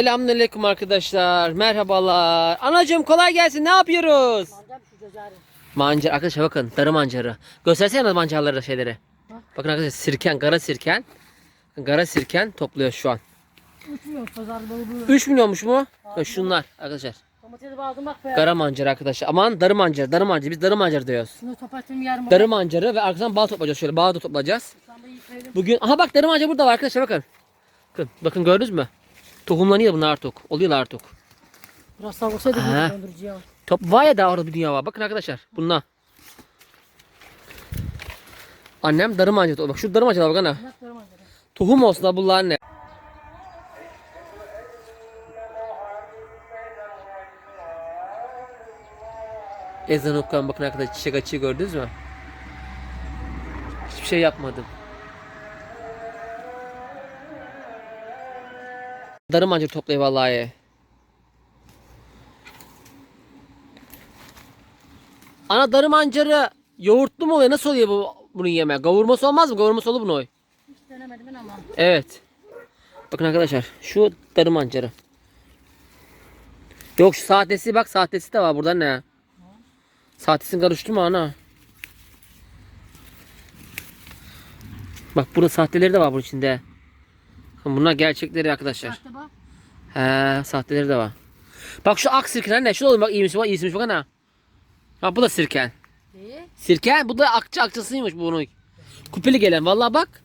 Selamünaleyküm arkadaşlar. Merhabalar. Anacığım kolay gelsin. Ne yapıyoruz? Alacağım şu cezarı. Mancar arkadaşlar bakın darı mancarı. Göstersene mancarları şeyleri. Bak. Bakın arkadaşlar sirken, kara sirken. Kara sirken topluyor şu an. Uçmuyor pazar balığı. 3 milyonmuş mu? Ya şunlar arkadaşlar. Domatesi bağladım bak be. Kara mancarı arkadaşlar. Aman darı mancarı, darı mancarı. Biz darı mancarı diyoruz. Şunu. Darı mancarı ve arkadan bal toplayacağız. Şöyle bal da toplayacağız. Bugün aha bak darı mancarı burada var arkadaşlar bakın. Bakın, bakın gördünüz mü? Tohumlanıyor bunlar artık. Oluyorlar artık. Biraz savursaydı Ha. bu dondurucuya. Top var ya daha orada bir dünya var. Bakın arkadaşlar bunlar. Annem darı mancı. Bak şu darı mancı bak ana. Tohum olsun da bunlar anne. Ezan okuyan bakın arkadaşlar çiçek açığı gördünüz mü? Hiçbir şey yapmadım. Darı mancı toplayı vallahi. Ana darı mancarı yoğurtlu mu oluyor? Nasıl oluyor bu bunu yeme? Kavurması olmaz mı? Kavurması olur bunu. Hiç denemedim ben ama. Evet. Bakın arkadaşlar şu darı mancarı. Yok şu sahtesi bak sahtesi de var burada ne? Sahtesini karıştı mı ana? Bak burada sahteleri de var bunun içinde. Bunlar gerçekleri arkadaşlar. Sahte bak. He sahteleri de var. Bak şu ak sirken anne. Şu da olur bak iyiymiş bak iyisiymiş bak ana. Bak bu da sirken. İyi. Sirken bu da akçı akçasıymış bunun. Kupeli gelen vallahi bak.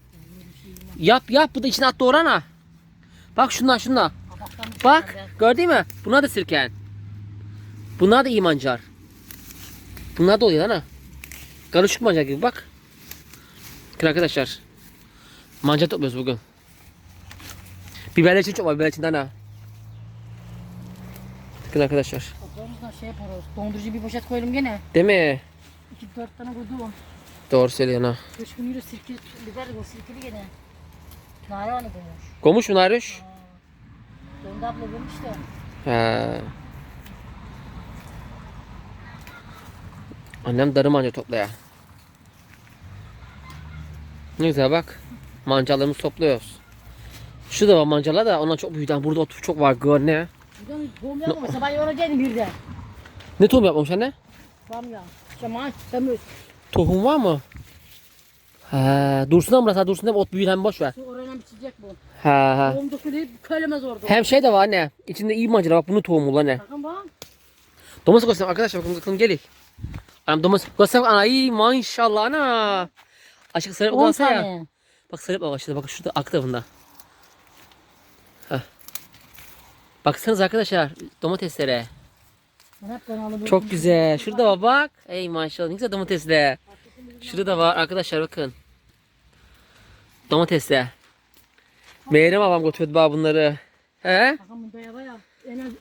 Yap yap bu da içine at doğrana. Bak şunlar şunlar. Kabaktan bir şey Bak gördün mü? Bunlar da sirken. Bunlar da iyi mancar. Bunlar da oluyor ana. Karışık mancar gibi bak. Arkadaşlar. Mancar topluyoruz bugün. Biberler için çok var biberler için de ana. Bakın arkadaşlar. Toplarımızdan şey yaparız. Dondurucu bir poşet koyalım gene. Değil mi? 2-4 tane koydum. Doğru söylüyorsun ha. 3 gün yürü sirke, biber de sirkeli gene. Nare anı koymuş. Komuş mu Naruş? Döndü abla koymuş da. He. Annem darı manca toplaya. Ne güzel bak. Mancalarımızı topluyoruz. Şu da var mancalar da onlar çok büyük. Yani burada otur çok var gör ne? Buradan tohum yapma. Sabah yoracaktım bir de. Ne tohum yapmamış anne? Bamya. Şaman. Temiz. Tohum var mı? He, dursun ama burası dursun da ot büyür hem boş ver. Orayla biçecek bu. He he. Tohum dökülüp kölemez orada. Hem şey de var anne. İçinde iyi mancalar bak bunun tohumu lan ne? Bakın bak. Domates göstereyim arkadaşlar bakın bakalım gelin. Anam domates ana iyi maşallah ana. Aşık sarı 10 kullansa ya. Bak sarı bak başladı bak şurada ak tarafında. Baksanız arkadaşlar domateslere. Çok güzel. Şurada var bak. Ey maşallah ne güzel domatesler. Şurada da var arkadaşlar bakın. Domatesler. Meyrem babam götürdü bana bunları. He? Bakın bu baya baya en az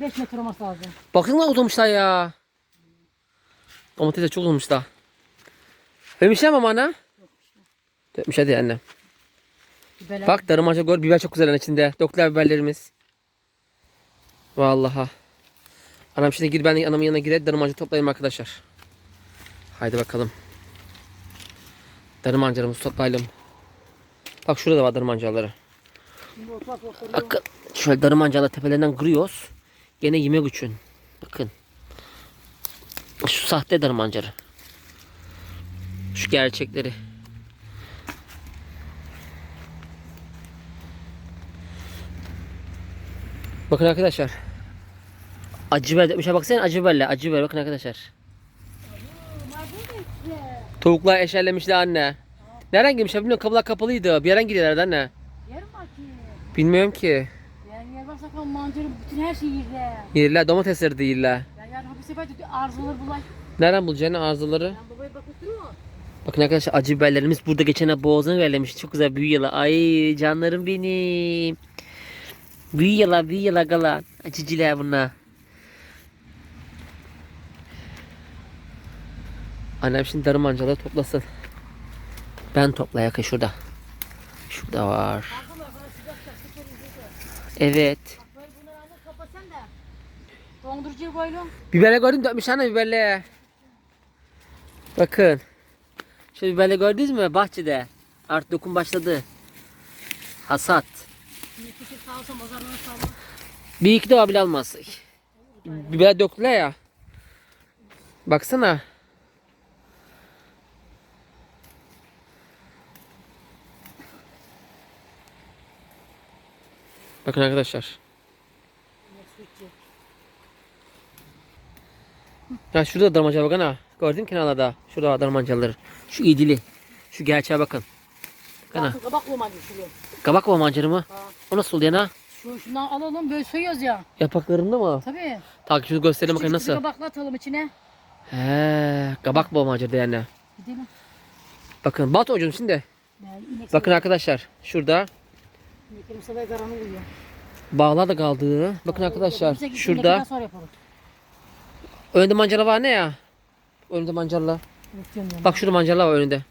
4-5 metre olması lazım. Bakın ne uzamışlar ya. Domatesler çok uzamışlar. Ölmüşler mi ama ana? Dökmüş hadi annem. Biberler. Bak darımaca gör biber çok güzel içinde. Döktüler biberlerimiz. Vallahi. Anam şimdi gir ben anamın yanına gidelim darımaca toplayalım arkadaşlar. Haydi bakalım. Darımancalarımızı toplayalım. Bak şurada da var oturuyor. Bakın şöyle darımancaları tepelerinden kırıyoruz. Gene yemek için. Bakın. Şu sahte darımancarı. Şu gerçekleri. Bakın arkadaşlar. Acı biber dökmüşe baksana acı biberle acı biber bakın arkadaşlar. Tavuklar eşerlemişler anne. Nereden girmişler bilmiyorum kapılar kapalıydı. Bir yerden giriyorlardı anne. Yer mi bakayım? Bilmiyorum ki. Yer yer varsa kan mancarı bütün her şeyi yerler. Yerler domatesleri değiller. Ya yani hapise bak arzular bulay. Nereden bulacaksın arzuları? Ben babaya bak oturuyor. Bakın arkadaşlar acı biberlerimiz burada geçen boğazını verlemiş. Çok güzel büyüyorlar. Ay canlarım benim. Büyüyorlar büyüyorlar galan. Acıcılar bunlar. Annem şimdi darı mancaları toplasın. Ben toplayak şurada. Şurada var. Evet. Dondurucuya koyalım. Biberle gördün dökmüş anne biberle. Bakın. Şu biberle gördünüz mü bahçede? Artık dokun başladı. Hasat. Bir iki de bile almaz. Biber döktüler ya. Baksana. Bakın arkadaşlar. Ya şurada darmanca bakın ha. Gördün kenarlarda? Şurada darmancaları. Şu idili. Şu gerçeğe bakın. Bakın kabak olmadı şuraya. Kabak mı? Ha. O nasıl oluyor ha? Şu, şundan alalım böyle soyuyoruz ya. Yapraklarında mı? Tabii. Takipçi gösterelim küçük nasıl. kabakla atalım içine. He, kabak mancarda yani. Gidelim. Bakın bat hocam şimdi. Yani Bakın arkadaşlar şurada bağlar da kaldı. Bakın arkadaşlar şurada önünde mancara var ne ya? Diyorum ya. Bak şurada mancarla var önünde.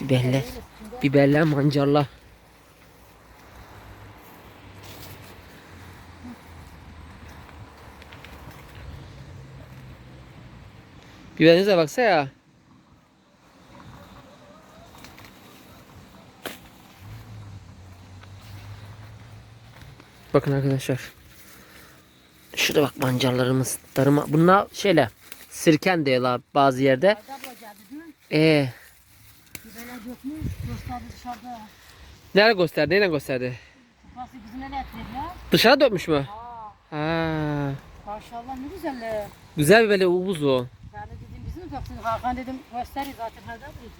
Biberler. Biberler mancarla. Biberinize baksa ya. Bakın arkadaşlar. Şurada bak mancarlarımız. Darıma. Bunlar şeyle. Sirken diyorlar bazı yerde. Ee, Biberler dökmüş. Gösterdi dışarıda. nerede gösterdi? Nereye gösterdi? Burası bizim nereye etledi ya? Dışarı dökmüş mü? Aa, Ha. maşallah ne güzel. Güzel bir böyle ubuz o. Ben de dedim bizim mi döktün? Hakan dedim göster zaten abla dedim.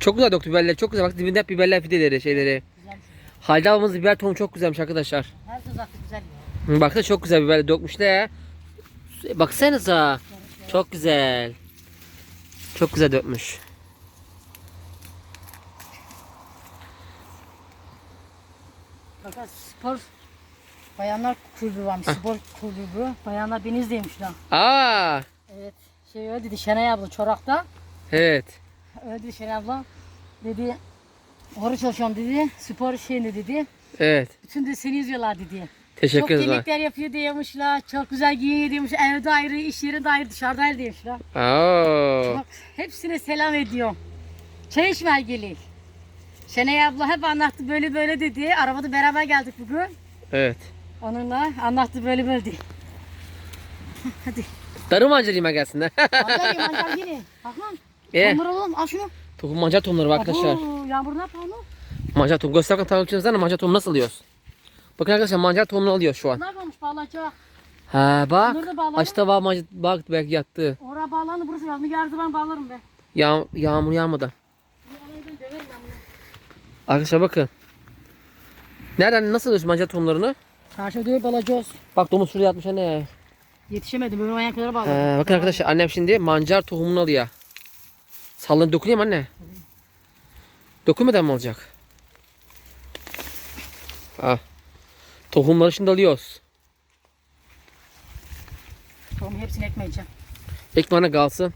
Çok güzel döktü biberler. Çok güzel. Bak dibinde hep biberler fideleri şeyleri. Güzelmiş. Halide ablamız biber tohumu çok güzelmiş arkadaşlar. Her şey zaten güzel ya. Hı, Baksana çok güzel biberler dökmüşler. Baksanıza. Çok güzel. Çok güzel dökmüş. Bakın spor bayanlar kulübü varmış. Spor kulübü. Bayanlar Denizli'ymiş lan. Aa, Evet. Şey öyle dedi Şenay abla çorakta. evet. Öyle dedi Şenay abla. Dedi orada çalışıyorum dedi. Spor şeyinde dedi. Evet. Bütün de seni izliyorlar dedi. Teşekkür Çok ederim. yemekler yapıyor diyormuşlar. Çok güzel giyiniyor diyormuş. Evde ayrı, iş yerinde ayrı, dışarıda ayrı diyormuşlar. Oo. Bak hepsine selam ediyorum. Çay içmeye gelin. Şenay abla hep anlattı böyle böyle dedi. Arabada beraber geldik bugün. Evet. Onunla anlattı böyle böyle dedi. Hadi. Darı mancarıyma gelsinler. Mancar ye mancar yine. Bak lan. Ee, Onları alalım al şunu. tohum mancar tohumları var arkadaşlar. Abo, Yağmur ne yapar onu? Mancar tohumu. Göster bakalım takipçilerinize mancar tohumu nasıl alıyoruz? Bakın arkadaşlar mancar tohumunu alıyor şu an. Ne yapalmış bağlayacak? Ha bak. Açta var mancar. Bak belki yattı. Oraya bağlandı burası yazdı. Yarın ben bağlarım be. Yağ, yağmur döverim ben bunu. Arkadaşlar bakın. Nereden nasıl alıyorsun mancar tohumlarını? Karşı ödüyor balacağız. Bak domuz şuraya yatmış anne. Yetişemedim. Böyle ayaklara bağladım. Ee, bakın arkadaşlar annem şimdi mancar tohumunu alıyor. Sallanıp mı anne. Dokunmadan mı olacak? Ha. Tohumları şimdi alıyoruz. Tamam hepsini ekmeyeceğim. Ekmeğine kalsın.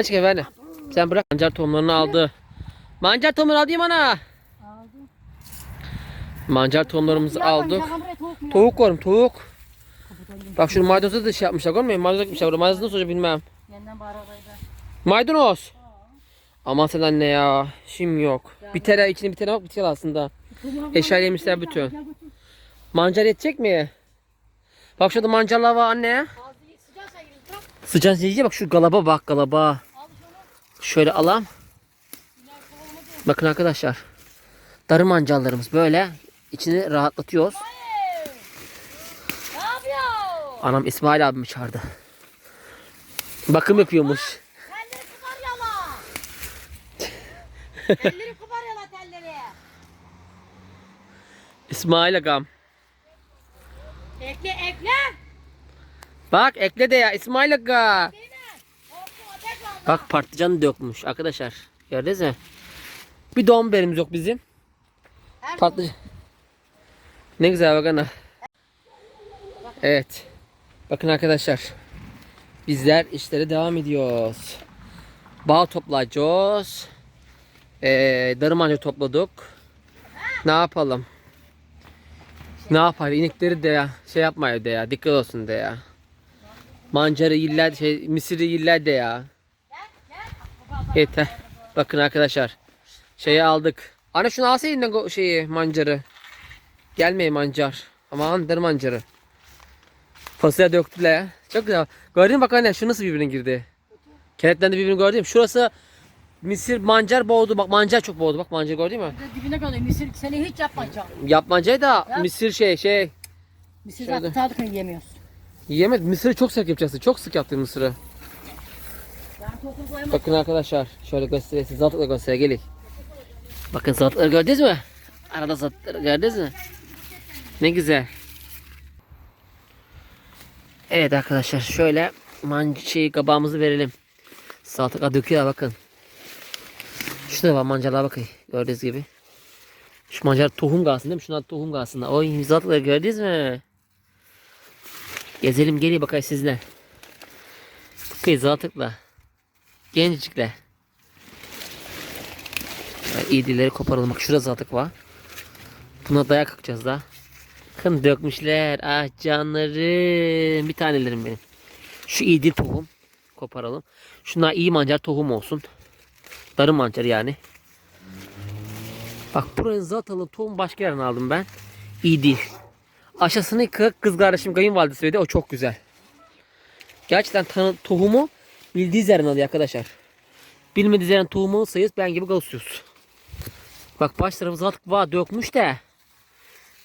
Çıkayım anne. Sen bırak. Mancar tohumlarını aldı. Mancar tohumları aldım ana. Mancar tohumlarımızı aldık. tavuk? Tavuk var tavuk. Kapıdan Bak şu maydanozu da şey yapmışlar görmüyor musun? Maydanoz ekmişler. Maydanoz nasıl olacak bilmem. Maydanoz. Aman sen anne ya. Şimdi yok. Biter içine biter bak biter aslında. Eşya yemişler bütün. Mancar yetecek mi? Bak şurada mancarlar var anne. Sıcak yiyecek bak şu galaba bak galaba. Şöyle alam. Bakın arkadaşlar. Darı mancarlarımız böyle. içini rahatlatıyoruz. Anam İsmail abimi çağırdı. Bakım yapıyormuş. Telleri kıbar yala. telleri yala telleri. İsmail agam. Ekle ekle. Bak ekle de ya İsmail aga. Bak patlıcan dökmüş arkadaşlar. Gördünüz mü? Bir doğum biberimiz yok bizim. Patlıcan. Ne güzel bak ana. Evet. Bakın arkadaşlar. Bizler işlere devam ediyoruz. Bağ toplayacağız. Ee, darı manca topladık. Ne yapalım? Ne yapar? İnekleri de ya şey yapma evde ya. Dikkat olsun de ya. Mancarı yiller şey, misiri yiller de ya. Yeter. Bakın arkadaşlar. Şeyi aldık. Anne şunu alsaydın şeyi mancarı. Gelmeyin mancar. Aman der mancarı. Fasulye döktüler. Çok güzel. Gördün mü bak anne şu nasıl birbirine girdi. Kenetlendi birbirini gördün mü? Şurası Misir mancar boğdu. Bak mancar çok boğdu. Bak mancar gördün mü? Dibine kalıyor. Mısır seni hiç yapmayacağım. Yapmacayı da Yap. Misir şey şey Mısır Şöyle. zaten tadıkını yiyemiyoruz. Yiyemez. Mısırı çok sık yapacaksın. Çok sık yaptın mısırı. Bakın arkadaşlar. Şöyle göstereyim. size. Salatalık göstereyim. Gelin. Bakın salatalıkları gördünüz mü? Arada salatalıkları gördünüz mü? Ne güzel. Evet arkadaşlar. Şöyle man şey kabağımızı verelim. Salatalık döküyor bakın. Şurada var mancalara bakın. Gördüğünüz gibi. Şu mancar tohum kalsın değil mi? Şunlar tohum kalsın. Oy salatalıkları gördünüz mü? Gezelim geliyor bakayım sizle. Bakayım salatalıkla. Gencikler. Yani iğdileri koparalım. Bak şurada zatık var. Buna dayak kalkacağız da. Bakın dökmüşler. Ah canlarım. Bir tanelerim benim. Şu iğdi tohum. Koparalım. Şunlar iyi mancar tohum olsun. Darı mancar yani. Bak buranın zatalı tohum başka yerden aldım ben. İyi değil. Aşağısını kı- kız kardeşim kayınvalidesi söyledi. O çok güzel. Gerçekten tanı- tohumu bildiği yerden alıyor arkadaşlar. Bilmediği yerden tohumu sayız ben gibi kalıyoruz. Bak baş tarafı zaten var dökmüş de.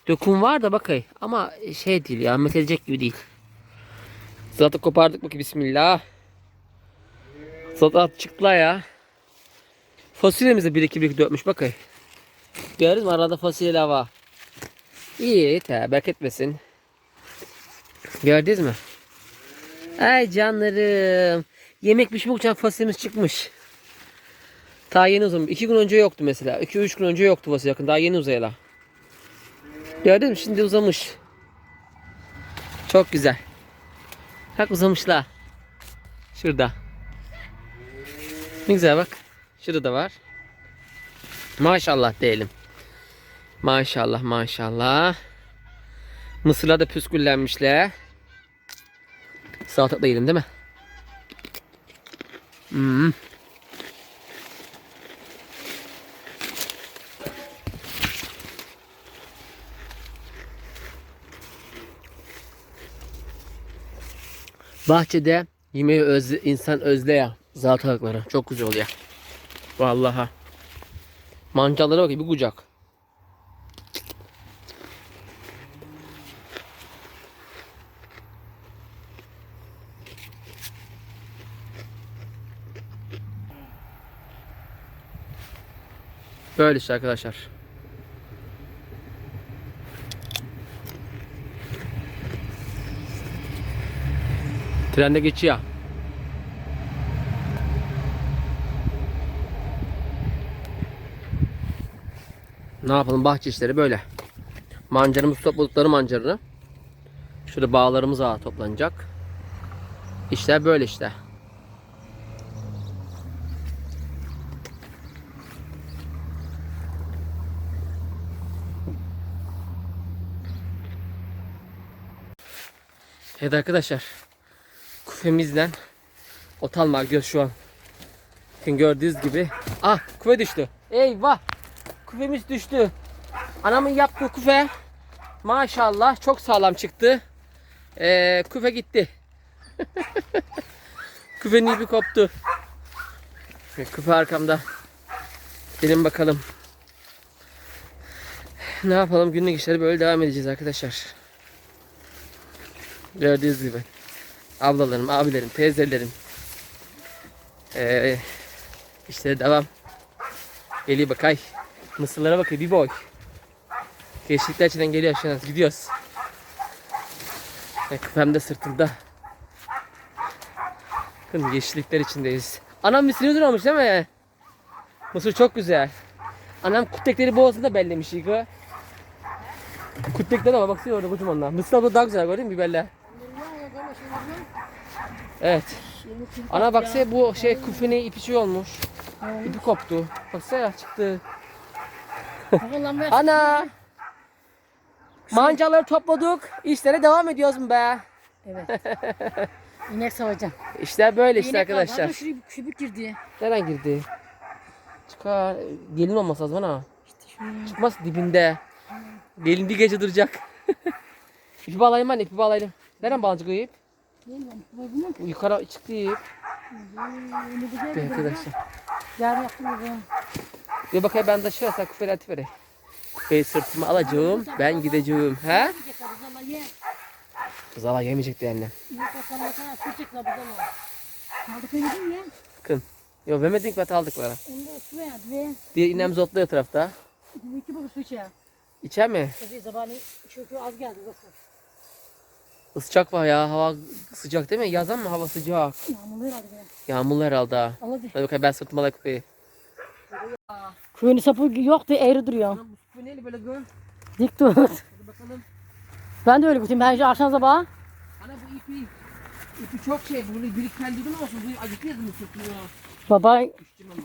Döküm var da bakay. Ama şey değil ya metelecek gibi değil. Zaten kopardık bakayım bismillah. Zaten çıktılar ya. Fasulyemiz de bir iki bir iki dökmüş bakay. Gördün mü arada fasulyeler var. İyi yeter bereket versin. Gördünüz mü? Ay canlarım. Yemek pişmek için fasulyemiz çıkmış. Ta yeni uzun. İki gün önce yoktu mesela. İki üç gün önce yoktu fasulye yakın. Daha yeni uzayla. Gördün mü? Şimdi uzamış. Çok güzel. Bak uzamışlar. Şurada. Ne güzel bak. Şurada da var. Maşallah diyelim. Maşallah maşallah. Mısırlar da püsküllenmişler. Salatalık da yiyelim değil mi? Hmm. Bahçede yemeği özle, insan özle ya. Salatalıkları. Çok güzel oluyor. Vallahi. Mancalara bak bir kucak. Böyle işte arkadaşlar. Trende geçiyor. Ne yapalım bahçe işleri böyle. Mancarımız topladıkları mancarını. Şurada bağlarımız ağa toplanacak. İşler böyle işte. Evet arkadaşlar. Kufemizden ot almaya gidiyoruz şu an. Bakın gördüğünüz gibi. Ah kufe düştü. Eyvah. Kufemiz düştü. Anamın yaptığı kufe maşallah çok sağlam çıktı. Ee, kufe gitti. Küfenin ipi koptu. Ve Kufe arkamda. Gelin bakalım. Ne yapalım günlük işleri böyle devam edeceğiz arkadaşlar. Gördüğünüz gibi. Ablalarım, abilerim, teyzelerim. Ee, işte devam. Geliyor bakay. Mısırlara bakıyor bir boy. Geçlikler içinden geliyor aşağıdan gidiyoruz. Ve küpem de sırtımda. Bakın yeşillikler içindeyiz. Anam mısır durmamış değil mi? Mısır çok güzel. Anam kutekleri boğazında bellemiş yıkı. Kutekler ama baksana orada kocamanlar. Mısır abla daha güzel gördün mü biberler? Evet. Ana baksana bu şey küfenin ipi şey olmuş. İpi koptu. Baksana çıktı. Ana! Mancaları topladık. İşlere devam ediyoruz mu be? Evet. İnek savacağım. İşler böyle işte İnek arkadaşlar. Şuraya bir kübük girdi. Nereden girdi? Çıkar. Gelin olmasa lazım ana. İşte şöyle. Çıkmaz dibinde. Gelin bir gece duracak. ipi bağlayayım anne ipi bağlayalım. Nereden bağlayacak o ip? Bu Bu Yukarı çıktı ip. öyle güzel Bir bir arkadaşlar. Yer yaptım bu. Bir bakayım ben de olsa küfür et vereyim. Bey sırtıma alacağım. Ben gideceğim. He? Zala yemeyecekti annem. Ya? Bakın. Yo vermedik mi aldıkları. Onu da su verdi ve Diğer inem zotluyor tarafta. iki buçuk su içer. İçer mi? Tabii zabani çünkü az geldi nasıl? Sıcak var ya. Hava sıcak değil mi? Yazan mı hava sıcak? Yağmurlu herhalde. Yağmurlu herhalde. ha. Hadi. Hadi bakayım ben sırtıma da kupayı. Kuyunun sapı yoktu eğri duruyor. Bu neydi böyle gör? Dik dur. Hadi bakalım. Ben de öyle götüreyim. Ben akşam sabah. Ana bu ipi. İpi çok şey. Bunu biriktirdiğin olsun. Bu acıtıyor mu sırtını? Baba Düştüm ama.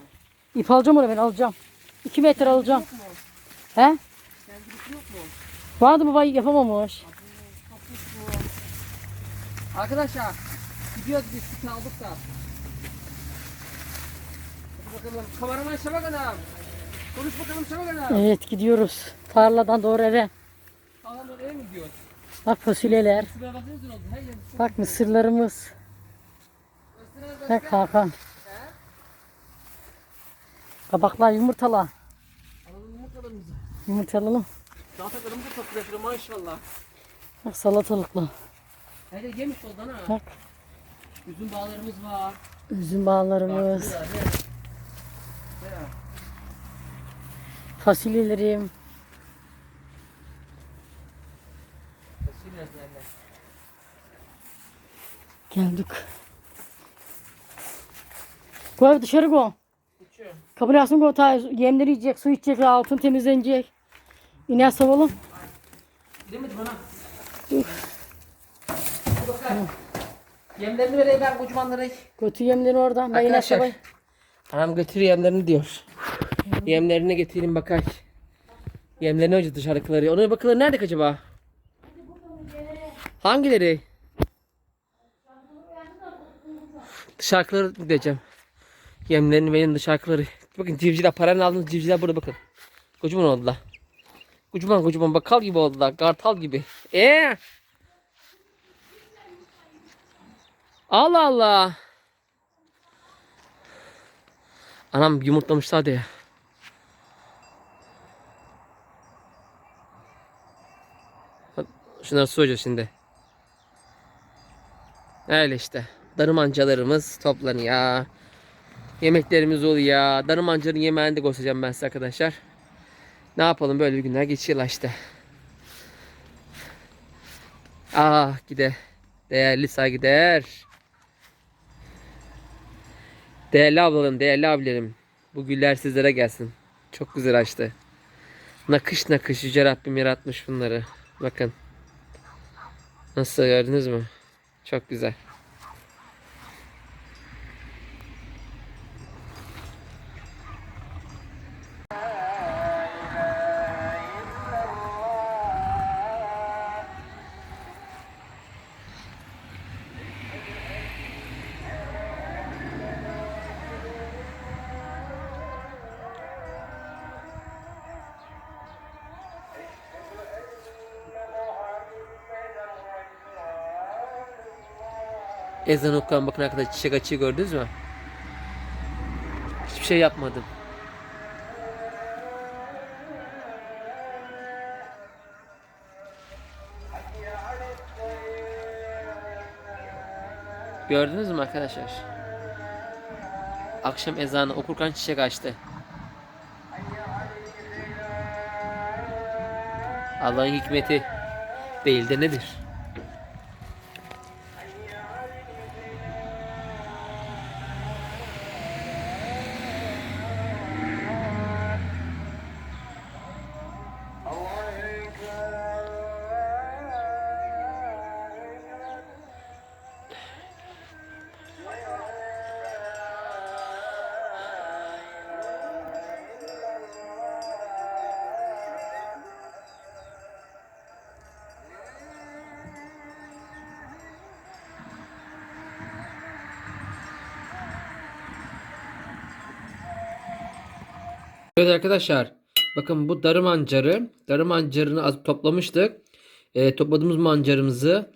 ip alacağım oraya ben alacağım. 2 metre alacağım. Yok mu? He? Sen birikti yok mu? Vardı baba yapamamış. Arkadaşlar gidiyoruz biz sütü aldık da. Hadi bakalım. Kameraman Şabak Hanım. Konuş bakalım Şabak Hanım. Evet gidiyoruz. Tarladan doğru eve. Sağlam doğru eve mi gidiyoruz? Bak fasulyeler. Bak mısırlarımız. Bak. Hakan. Kabaklar yumurtala. Alalım yumurtalarımızı. Yumurtalalım. Salatalarımızı topluyor maşallah. Bak salatalıklı. Her yer yemiş oldu ana. Bak Üzüm bağlarımız var. üzüm bağlarımız. Bak? Fasulyelerim. Geldik. Koy dışarı. Uçuyor. Kabul alsın go. Ta yemleri yiyecek, su içecek, altın temizlenecek. İner savalım. Gidemedim ana. Hadi bakalım. Yemlerini vereyim ben kocamanları. Götür yemleri oradan. Ben Arkadaşlar. sabah. Anam götür yemlerini diyor. Yemlerini getireyim bakay. Yemlerini önce dışarıdakileri. Ona bakılır nerede acaba? Hangileri? Dışarıdakileri gideceğim. Yemlerini benim dışarıdakileri. Bakın civcivler paranı aldınız civcivler burada bakın. Kocaman oldular. Kocaman kocaman bakal gibi oldular. Kartal gibi. Ee? Allah Allah. Anam yumurtlamışlardı ya. Bak, Şunları soyacağız şimdi. Öyle işte. Darımancalarımız toplanıyor. Yemeklerimiz oluyor. Darımancanın yemeğini de göstereceğim ben size arkadaşlar. Ne yapalım böyle bir günler geçiyorlar işte. Ah gide. Değerli saygıdeğer. Değerli ablalarım, değerli abilerim. Bu güller sizlere gelsin. Çok güzel açtı. Nakış nakış Yüce Rabbim yaratmış bunları. Bakın. Nasıl gördünüz mü? Çok güzel. Ezan okuyan bakın arkadaşlar çiçek açıyı gördünüz mü? Hiçbir şey yapmadım. Gördünüz mü arkadaşlar? Akşam ezanı okurken çiçek açtı. Allah'ın hikmeti değil de nedir? Evet arkadaşlar. Bakın bu darı mancarı. Darı mancarını az toplamıştık. Ee, topladığımız mancarımızı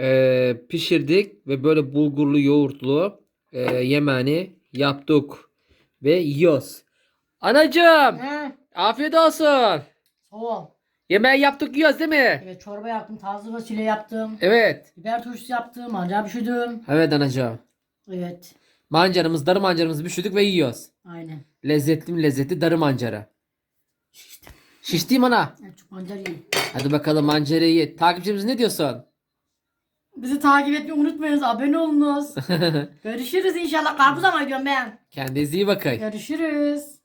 ee, pişirdik ve böyle bulgurlu yoğurtlu ee, yemeğini yaptık ve yiyoruz. Anacığım He. afiyet olsun. Sağ ol. Yemeği yaptık yiyoruz değil mi? Evet çorba yaptım, taze fasulye yaptım. Evet. Biber turşusu yaptım, mancar pişirdim. Evet anacığım. Evet. Mancarımız, darı mancarımızı pişirdik ve yiyoruz. Aynen. Lezzetli mi lezzetli darı mancara. Şiştim. Şiştiyim ana. Evet, çok mancar yiyin. Hadi bakalım mancarayı ye. Takipçimiz ne diyorsun? Bizi takip etmeyi unutmayınız. Abone olunuz. Görüşürüz inşallah. Karpuz ama gidiyorum ben. Kendinize iyi bakın. Görüşürüz.